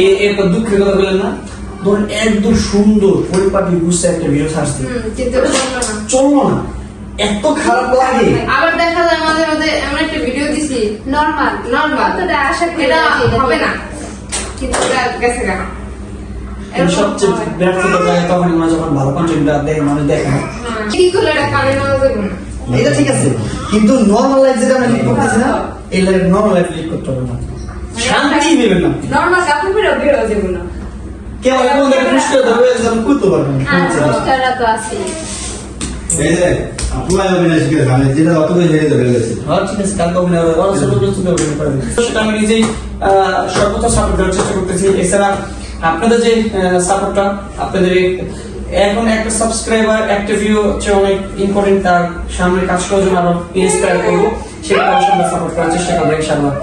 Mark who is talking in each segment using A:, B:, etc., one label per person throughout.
A: এ- এরপর দুঃখের কথা বললেন না? ধরুন একদম সুন্দর পরিপাটি বুঝতে একটা ভিডিও ছাড়ছি।
B: হুম, কিন্তু চলল না।
A: এত খারাপ লাগে।
B: আবার দেখা যায় মাঝে মাঝে এমন একটা ভিডিও দিছি
C: নর্মাল
B: নর্মাল।
C: কতটা আশা করি
B: হবে না। কিন্তু গেছে গা
A: কিন্তু সবচেয়ে ব্যর্থতা যায় তখন যখন ভালো কন্টেন্ট দেখে মানুষ দেখে না।
B: কি করলে এটা কানে নেওয়া যাবে না?
A: এটা ঠিক আছে। কিন্তু নর্মাল লাইফ যেটা আমরা লিড করতেছি না এই লাইফ নর্মাল লাইফ লিড করতে হবে না। শান্তি নেবেন না।
C: নর্মাল কাপড় পরে বের হয়ে যাব না।
A: কেউ কোন দিকে ধরবে যেন করতে পারবেন
C: আর পুরস্কাররা তো আছে
D: এই যে আপনার অভিনয় শিখে আমি যেটা অত করে ধরে গেছে
A: হ্যাঁ ঠিক আছে কালকে অভিনয় হবে। ওরা ছোট ছোট অভিনয় করবে সেটা আমি নিজেই সর্বোচ্চ সাপোর্ট দেওয়ার চেষ্টা করতেছি। এছাড়া আপনাদের যে সাপোর্টটা আপনাদের এখন একটা সাবস্ক্রাইবার একটা ভিউ হচ্ছে অনেক ইম্পর্টেন্ট তার সামনে কাজ করার জন্য আরও ইন্সপায়ার করব। সেটা অবশ্যই আমরা সাপোর্ট করার চেষ্টা করব ইনশাআল্লাহ।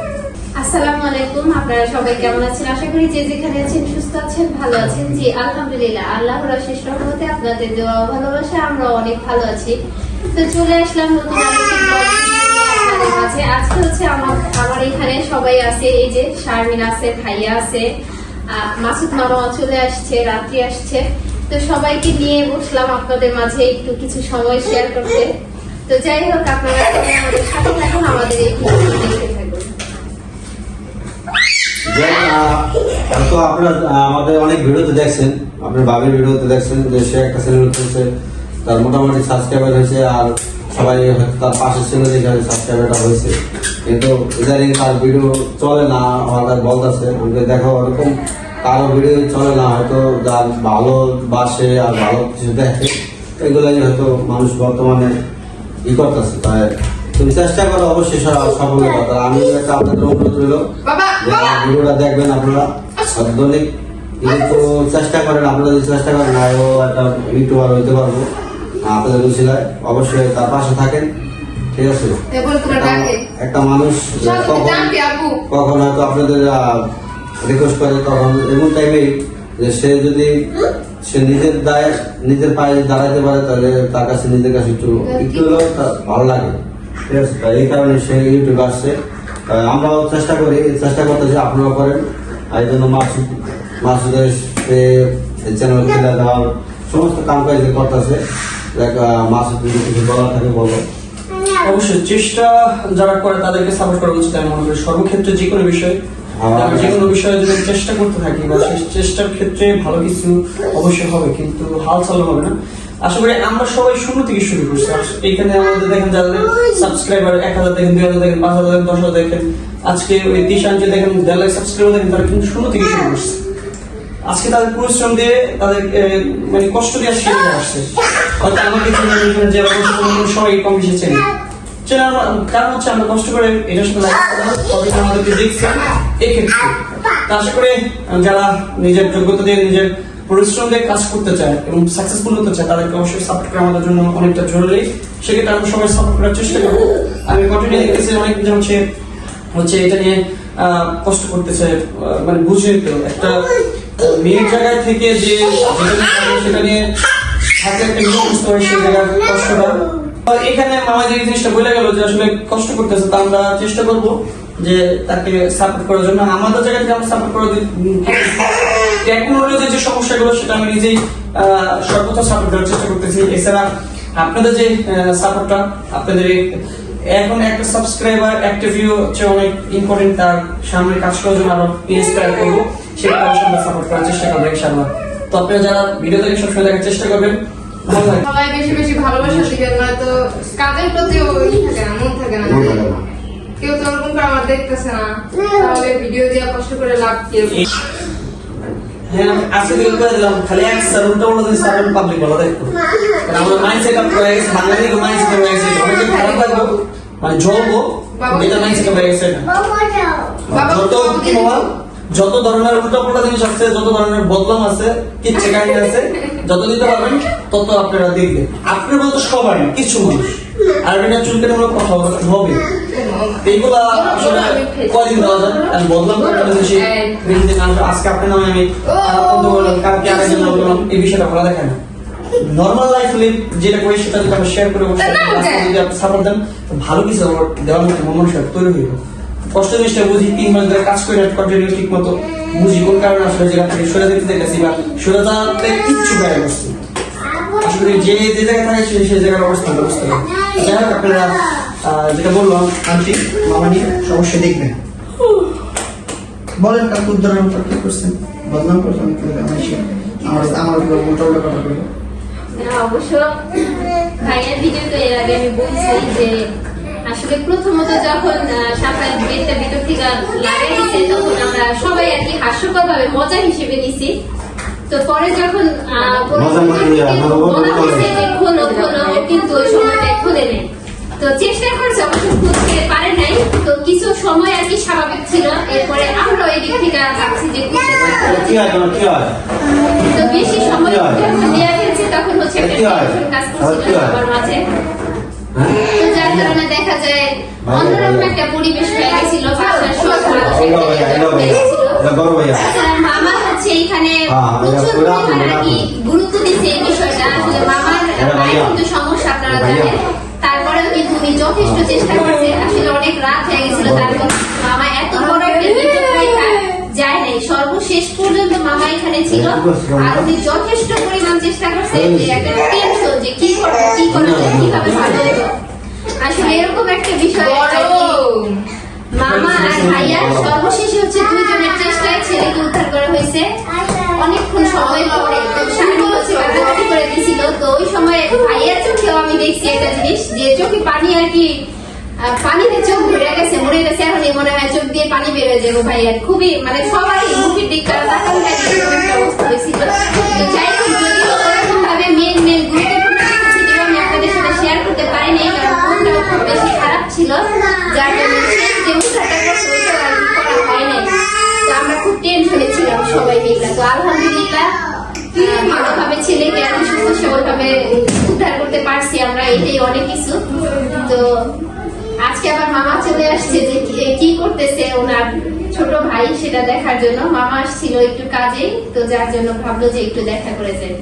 C: আসসালামু আলাইকুম, আপনারা সবাই কেমন আছেন? আশা করি যে যেখানে আছেন সুস্থ আছেন, ভালো আছেন। জি, আলহামদুলিল্লাহ, আল্লাহর অশেষ রহমতে আপনাদের দেওয়া ভালোবাসা আমরা অনেক ভালো আছি। তো চলে আসলাম নতুন মাঝে আজকে হচ্ছে আমার আমার এখানে সবাই আছে, এই যে শারমিন আছে, ভাইয়া আছে মাসুদ মামা চলে আসছে, রাত্রি আসছে। তো সবাইকে নিয়ে বসলাম আপনাদের মাঝে একটু কিছু সময় শেয়ার করতে। তো যাই হোক, আপনারা আমাদের সাথে থাকুন, আমাদের এই দেখতে থাকুন।
D: হয়তো আপনার আমাদের অনেক ভিডিওতে ভিডিওতে দেখছেন। যে সে একটা তার মোটামুটি সাবস্ক্রাইবার হয়েছে, আর সবাই তার সাবস্ক্রাইবারটা হয়েছে। কিন্তু তার ভিডিও চলে না দেখো, ওরকম কারও ভিডিও চলে না, হয়তো আর ভালো কিছু হয়তো মানুষ বর্তমানে ই করতেছে, তাই তুমি চেষ্টা করো অবশ্যই সফল কথা। আমি একটা আপনাদের অনুরোধ রইল। ভিডিওটা দেখবেন আপনারা দৈনিক কিন্তু চেষ্টা করেন আপনারা যদি চেষ্টা করেন আরও একটা ইউটিউবার হইতে পারব। আপনাদের রুচিলায় অবশ্যই তার পাশে থাকেন। ঠিক আছে? একটা মানুষ কখন কখন হয়তো আপনাদের রিকোয়েস্ট করে তখন এমন টাইমেই যে সে যদি সে নিজের দায় নিজের পায়ে দাঁড়াতে পারে তাহলে তার কাছে নিজের কাছে একটু একটু হলেও ভালো লাগে। ঠিক আছে তাই এই কারণে সে ইউটিউবে আসছে। আমরাও চেষ্টা করি চেষ্টা করতেছি আপনারাও করেন। আর এই জন্য মাসুদ মাসুদের সে চ্যানেল খুলে দেওয়ার সমস্ত কাম কাজ করতেছে মাসুদ যদি কিছু বলার থাকে বলো।
A: অবশ্যই চেষ্টা যারা করে তাদেরকে সাপোর্ট করা উচিত আমি মনে করি। সর্বক্ষেত্রে যে কোনো বিষয়
D: হ্যাঁ।
A: আমরা যে কোনো বিষয়ে যদি চেষ্টা করতে থাকি বা চেষ্টার ক্ষেত্রে ভালো কিছু অবশ্যই হবে কিন্তু হাল চালু হবে না। আশা করি আমরা সবাই থেকে শুরু করছি। এখানে আমাদের দেখেন যাদের সাবস্ক্রাইবার এক হাজার দেখেন, দুই হাজার দেখেন, পাঁচ হাজার দেখেন, দশ হাজার দেখেন, আজকে ওই যে দেখেন, দেড় লাখ সাবস্ক্রাইবার দেখেন, তারা কিন্তু থেকে শুরু করছে। আজকে তাদের পরিশ্রম দিয়ে তাদের মানে কষ্ট দিয়ে আসছে। হয়তো আমাকে করে, সবাই কম বেশি চেনে। কারণ হচ্ছে আমরা কষ্ট করে আমাদেরকে দেখছেন এক্ষেত্রে আশা যারা নিজের যোগ্যতা দিয়ে নিজের পরিশ্রম দিয়ে কাজ করতে চায় এবং সাকসেসফুল হতে চায়, তাদেরকে অবশ্যই সাপোর্ট করা আমাদের জন্য অনেকটা জরুরি। সেক্ষেত্রে আমরা সবাই সাপোর্ট করার চেষ্টা করব। আমি কন্টিনিউ দেখতেছি অনেক জন হচ্ছে হচ্ছে এটা নিয়ে কষ্ট করতেছে মানে বুঝে তো। একটা মেয়ের জায়গায় থেকে যে থাকে, সেটা নিয়ে থাকলে একটা জিনিস বুঝতে হয় সেই জায়গার কষ্টটা। এখানে মামা যে জিনিসটা বলে গেল যে আসলে কষ্ট করতেছে, তা আমরা চেষ্টা করব যে তাকে সাপোর্ট করার জন্য। আমাদের জায়গা থেকে আমরা সাপোর্ট করার টেকনোলজির যে সমস্যাগুলো সেটা আমি নিজেই সর্বোচ্চ সাপোর্ট দেওয়ার চেষ্টা করতেছি। এছাড়া আপনাদের যে সাপোর্টটা আপনাদের এখন একটা সাবস্ক্রাইবার একটা ভিউ হচ্ছে অনেক ইম্পর্টেন্ট তার সামনে কাজ করার জন্য আরও ইন্সপায়ার করব। সেটা অবশ্যই সাপোর্ট করার চেষ্টা করব ইনশাআল্লাহ। তো আপনারা যারা ভিডিও দেখে সবসময় দেখার চেষ্টা করবেন
B: সবাই বেশি বেশি ভালোবাসা দিবেন নয়তো কাজের প্রতি ওই থাকে না মন থাকে না।
D: থাকে না।
B: কেউ তো ওরকম করে আমার দেখতেছে না। তাহলে ভিডিও দিয়ে কষ্ট করে লাভ কি?
A: হ্যাঁ আজকে খালি বলা আপ খারাপ মানে যত কি বল যত ধরনের উল্টা পাল্টা জিনিস আছে যত ধরনের বদলাম আছে কিচ্ছে কাহিনী আছে যত দিতে পারবেন তত আপনারা দেখবেন আপনি বলতে সবাই কিছু মানুষ আর এটা চুলকানিমূলক কথা হবে এইগুলা আসলে কয়দিন দেওয়া যায়? আমি দিন আসবে। আজকে আপনার নামে আমি বললাম কালকে নাম বললাম এই বিষয়টা ভালো দেখে না। নর্মাল লাইফ লিভ যেটা করি সেটা যদি আমরা শেয়ার করে আজকে যদি আপনি সাপোর্ট দেন ভালো কিছু আমার দেওয়ার মতো মন তৈরি হইব কষ্ট জিনিসটা বুঝি তিন মাস ধরে কাজ করে কন্টিনিউ ঠিক মতো বুঝি কোন কারণে আসলে জায়গা থেকে যেতে দেখেছি বা বেড়ে গেছে আসলে যে যে জায়গায় থাকে সেই জায়গার অবস্থান বুঝতে পারে যাই হোক আপনারা যেটা বললাম আন্টি মামা নিয়ে অবশ্যই দেখবেন বলেন কাকু উদ্ধারণ করছেন? বদনাম করছেন আমার আমার উপর উল্টা উল্টা কথা বলে
C: অবশ্য ভাইয়ের ভিডিও এর আগে আমি বলছি যে আসলে প্রথমত যখন গেটটা ভিতর থেকে তখন আমরা সবাই আর কি হাস্যকর ভাবে মজা হিসেবে নিছি। তো পরে যখন কিন্তু ওই সময়টা খুলে নেই। তো চেষ্টা করছে অবশ্য খুলতে পারে নাই। তো কিছু সময় আর কি স্বাভাবিক ছিল। এরপরে আমরা ওই দিক থেকে ভাবছি যে
D: হয় হয়?
C: তো বেশি সময় দেওয়া হয়েছে তখন হচ্ছে
D: হয়?
C: টেনশন কাজ করছিল সবার মাঝে।
D: হ্যাঁ?
C: যার কারণে দেখা যায় অন্যরকম একটা পরিবেশ হয়ে গেছিল হয়ে তাছাড়া মামা হচ্ছে এখানে
D: হ্যাঁ,
C: প্রচুর
D: পুরা
C: পরিমাণে আর কি গুরুত্ব দিচ্ছে এই বিষয়টা আসলে মামার
D: এটা
C: পায়ে
D: ভাইয়া।
C: কিন্তু সমস্যা আপনারা
D: ভাইয়া।
C: জানেন তারপরেও কিন্তু উনি যথেষ্ট চেষ্টা করছে আসলে অনেক রাত হয়ে গেছিল তারপর মামা এত বড় একটা যায় নাই সর্বশেষ পর্যন্ত মামা এখানে ছিল আর উনি যথেষ্ট পরিমাণ চেষ্টা করছে যে একটা টেনশন যে কি করব কি করা যায় কীভাবে ভালো হতো আসলে এরকম একটা বিষয় মামা আর ভাইয়া সর্বশেষে হচ্ছে দুইজনের চেষ্টায় ছেলেকে উদ্ধার করা হয়েছে। অনেকক্ষণ সময় পরে ভর্তি করে দিছিল তো ওই সময় ভাইয়ের চোখেও আমি দেখছি একটা জিনিস, যে চোখে পানি আর কি পানিতে চোখ ভরে গেছে, মরে গেছে। এখন মনে হয় চোখ দিয়ে পানি বের হয়ে যাবে ভাইয়ার খুবই মানে সবাই মুখের দিক তারা তাকান থাকে এরকম একটা অবস্থা যাই হোক, যদিও ওরকম ভাবে মেন মেন গুরুত্বপূর্ণ কিছু ভিডিও আমি আপনাদের সাথে শেয়ার করতে পারিনি কারণ ফোনটাও খুব বেশি খারাপ ছিল যার জন্য শেষ যে উদ্ধারটা করছে ওইটাও আর কি করা হয় নাই তো আমরা খুব টেনশনে ছিলাম সবাই মিলে তো আলহামদুলিল্লাহ ভালোভাবে ছেলেকে এত সুস্থ সবলভাবে উদ্ধার করতে পারছি আমরা এটাই অনেক কিছু। তো আজকে আবার মামা চলে আসছে যে কি- কি করতেছে ওনার ছোট ভাই সেটা দেখার জন্য। মামা আসছিল একটু কাজে তো যার জন্য ভাবলো যে একটু দেখা করে যায়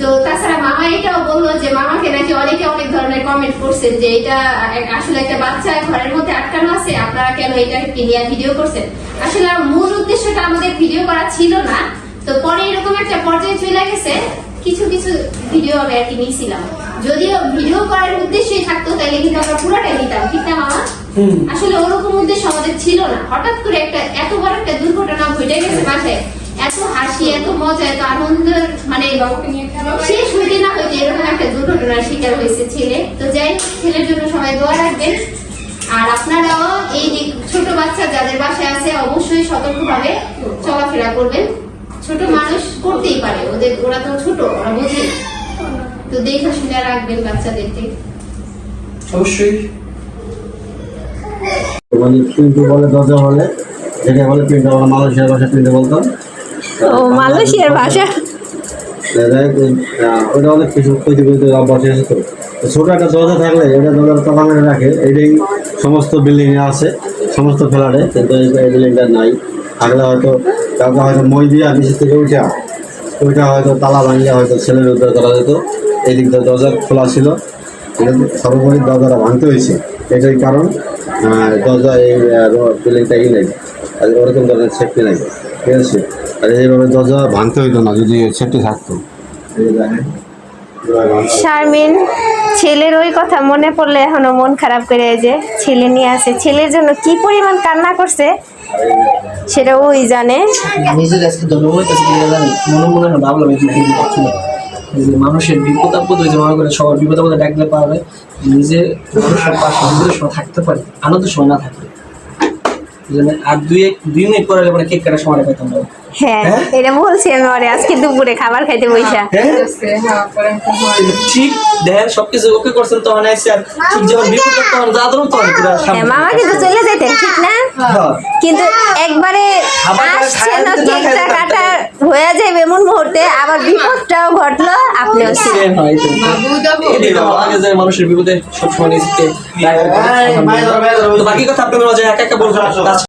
C: তো তাছাড়া মামা এটাও বলল যে মামাকে নাকি অনেকে অনেক ধরনের কমেন্ট করছেন যে এটা আসলে একটা বাচ্চা ঘরের মধ্যে আটকানো আছে আপনারা কেন এটাকে নিয়ে ভিডিও করছেন? আসলে আমার মূল উদ্দেশ্যটা আমাদের ভিডিও করা ছিল না। তো পরে এরকম একটা পর্যায়ে চলে গেছে কিছু কিছু ভিডিও আমি আর কি নিয়েছিলাম। যদিও ভিডিও করার উদ্দেশ্যই থাকতো তাহলে কিন্তু আমরা পুরোটাই নিতাম ঠিক না মামা? আসলে ওরকম উদ্দেশ্য আমাদের ছিল না। হঠাৎ করে একটা এত বড় একটা দুর্ঘটনা ঘটে গেছে বাসায় এত হাসি এত মজা এত আনন্দ মানে শেষ হইতে না হইতে এরকম একটা দুর্ঘটনার শিকার হয়েছে ছেলে। তো যাই ছেলের জন্য সবাই দোয়া রাখবেন। আর আপনারাও এই ছোট বাচ্চা যাদের বাসায় আছে অবশ্যই সতর্কভাবে চলাফেরা করবেন। ছোট মানুষ করতেই পারে ওদের ওরা তো ছোট ওরা বোঝে। তো দেখে শুনে রাখবেন বাচ্চাদেরকে।
A: অবশ্যই।
D: মানে পিন্টু বলে দরজা বলে যেটা বলে পিন্টু আমরা মালয়েশিয়ার ভাষা পিন্টু বলতাম
E: ও মালয়েশিয়ার ভাষা?
D: যাই ওটা অনেক কিছু ক্ষতি করতে অভ্যাস এসে তো। তো ছোট একটা দরজা থাকলে এটা দরজা তালা মেরে রাখে এটাই সমস্ত বিল্ডিংয়ে আছে, সমস্ত ফ্ল্যাটে। কিন্তু এই বিল্ডিংটা নাই। থাকলে হয়তো কাউকে হয়তো মই দিয়ে নিচের থেকে উঠা। ওইটা হয়তো তালা ভাঙিয়ে হয়তো ছেলের উদ্ধার করা যেত। এই দিকটা দরজা খোলা ছিল। কিন্তু সর্বোপরি দরজাটা ভাঙতে হয়েছে। এটাই কারণ। দরজা এই বিল্ডিংটাই নেই। আর ওরকম ধরনের সেফটি নাই। ঠিক আছে? আর এইভাবে দরজা ভাঙতে হইতো না, যদি সেফটি থাকতো।
E: শারমিন। ছেলের ওই কথা মনে পড়লে এখনও মন খারাপ করে যে ছেলে নিয়ে আসে। ছেলের জন্য কি পরিমাণ কান্না করছে, সেটা ওই জানে।
F: নিজের যে মানুষের বিপদ আপদ হয়েছে, মনে করে সবার বিপদ আপদে ডাকলে পারবে। নিজে মানুষের পাশে বিপদের সময় থাকতে পারে, আনন্দের সময় না জন্য আর দুই দুই মিনিট পরে মানে কেক কাটার সময় পেতাম না
E: হ্যাঁ এটা বলছি আমি ওরে আজকে দুপুরে খাবার খাইতে বইসা।
F: হ্যাঁ?
B: একটা হয়।
F: কিন্তু ঠিক দেখেন সবকিছু ওকে করছেন তখন আসছে আর ঠিক যখন বিপদ তখন যা তখন
E: হ্যাঁ মামা কিন্তু চলে যেতেন ঠিক না?
F: হ্যাঁ।
E: কিন্তু একবারে আসছে না
F: যদি না খায়
E: কেকটা কাটা হয়ে যাবে এমন মুহূর্তে আবার বিপদটাও ঘটলো আপনিও ছিলেন।
F: মানুষের বিপদে সবসময় বাকি কথা আপনাদের একা একা বলব না।